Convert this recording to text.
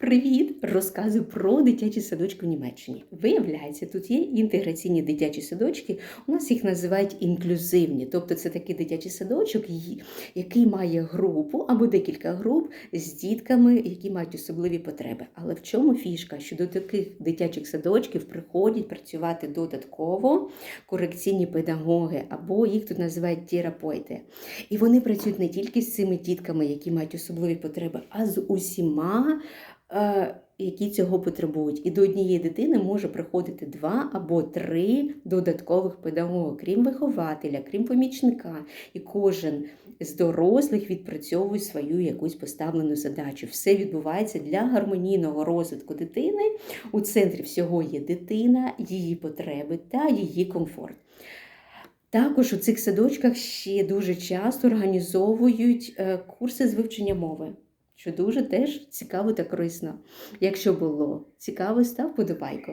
Привіт! Розказую про дитячі садочки в Німеччині. Виявляється, тут є інтеграційні дитячі садочки. У нас їх називають інклюзивні. Тобто це такий дитячий садочок, який має групу або декілька груп з дітками, які мають особливі потреби. Але в чому фішка? Що до таких дитячих садочків приходять працювати додатково корекційні педагоги, або їх тут називають терапойти. І вони працюють не тільки з цими дітками, які мають особливі потреби, а з усіма, які цього потребують. І до однієї дитини може приходити два або три додаткових педагога, крім вихователя, крім помічника. І кожен з дорослих відпрацьовує свою якусь поставлену задачу. Все відбувається для гармонійного розвитку дитини. У центрі всього є дитина, її потреби та її комфорт. Також у цих садочках ще дуже часто організовують е, курси з вивчення мови, що дуже теж цікаво та корисно. Якщо було цікаво, став подобайку.